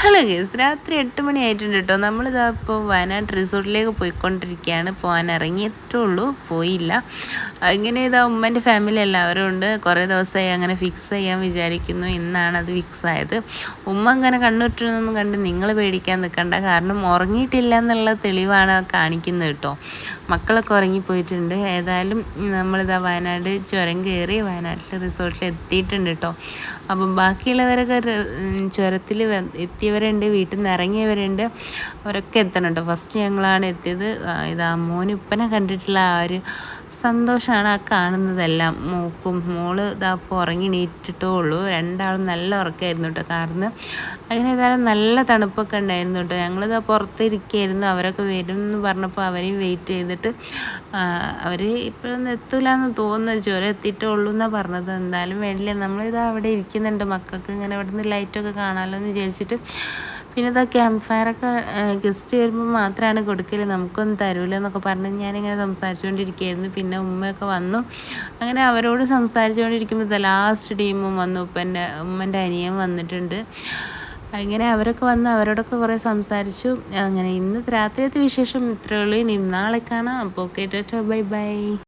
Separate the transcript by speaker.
Speaker 1: Hello guys രാത്രി എട്ട് മണി ആയിട്ടുണ്ട് കേട്ടോ നമ്മളിതാ ഇപ്പോൾ വയനാട് റിസോർട്ടിലേക്ക് പോയിക്കൊണ്ടിരിക്കുകയാണ്. പോകാൻ ഇറങ്ങിയിട്ടേ ഉള്ളൂ പോയില്ല. ഇങ്ങനെ ഇതാ ഉമ്മന്റെ ഫാമിലി എല്ലാവരും ഉണ്ട്. കുറേ ദിവസമായി അങ്ങനെ ഫിക്സ് ചെയ്യാൻ വിചാരിക്കുന്നു. ഇന്നാണ് അത് ഫിക്സ് ആയത്. ഉമ്മ അങ്ങനെ കണ്ണുറ്റൊന്നും കണ്ട് നിങ്ങൾ പേടിക്കാൻ നിൽക്കണ്ട. കാരണം ഉറങ്ങിയിട്ടില്ല എന്നുള്ള തെളിവാണ് കാണിക്കുന്നത് കേട്ടോ മക്കളൊക്കെ ഉറങ്ങിപ്പോയിട്ടുണ്ട്. ഏതായാലും നമ്മളിതാ വയനാട് ചുരം കയറി വയനാട്ടിലെ റിസോർട്ടിൽ എത്തിയിട്ടുണ്ട് കേട്ടോ അപ്പം ബാക്കിയുള്ളവരൊക്കെ ചുരത്തിൽ എത്തിയവരുണ്ട് വീട്ടിൽ നിന്ന് ഇറങ്ങിയവരുണ്ട്. അവരൊക്കെ എത്തണം കേട്ടോ ഫസ്റ്റ് ഞങ്ങളാണ് എത്തിയത്. ഇതാ മോനിപ്പനെ കണ്ടിട്ടുള്ള ആ ഒരു സന്തോഷമാണ് ആ കാണുന്നതെല്ലാം. മൂക്കും മോൾ ഇതാ ഉറങ്ങിണീറ്റിട്ടേ ഉള്ളൂ രണ്ടാളും നല്ല ഉറക്കമായിരുന്നു കേട്ടോ കാരണം അങ്ങനെ ഏതായാലും നല്ല തണുപ്പൊക്കെ ഉണ്ടായിരുന്നു കേട്ടോ ഞങ്ങളിതാ പുറത്തിരിക്കുകയായിരുന്നു അവരൊക്കെ വരും എന്ന് പറഞ്ഞപ്പോൾ അവരെയും വെയിറ്റ് ചെയ്തിട്ട് അവർ ഇപ്പോഴൊന്നും എത്തൂല എന്ന് തോന്നുന്നു. ചുരം എത്തിയിട്ടേ ഉള്ളൂ എന്നാണ് പറഞ്ഞത്. എന്തായാലും വേണ്ടില്ല. നമ്മളിതാ അവിടെ ഇരിക്കുന്നുണ്ട്. മക്കൾക്ക് ഇങ്ങനെ അവിടെ നിന്ന് ലൈറ്റൊക്കെ കാണാമല്ലോ എന്ന് വിചാരിച്ചിട്ട് പിന്നെ ഇതാ ക്യാമ്പ് ഫയറൊക്കെ ഗസ്റ്റ് വരുമ്പോൾ മാത്രമാണ് കൊടുക്കൽ നമുക്കൊന്നും തരൂല എന്നൊക്കെ പറഞ്ഞ് ഞാനിങ്ങനെ സംസാരിച്ചുകൊണ്ടിരിക്കുകയായിരുന്നു പിന്നെ ഉമ്മയൊക്കെ വന്നു. അങ്ങനെ അവരോട് സംസാരിച്ചുകൊണ്ടിരിക്കുമ്പോൾ ലാസ്റ്റ് ടീമും വന്നു. ഉപ്പന്റെ ഉമ്മന്റെ അനിയൻ വന്നിട്ടുണ്ട്. അങ്ങനെ അവരൊക്കെ വന്ന് അവരോടൊക്കെ കുറേ സംസാരിച്ചു. അങ്ങനെ ഇന്ന് രാത്രിയത്തെ വിശേഷം ഇത്രയേ ഉള്ളൂ. ഇനി നാളെ കാണാം. അപ്പോൾ ഓക്കെ ബൈ ബൈ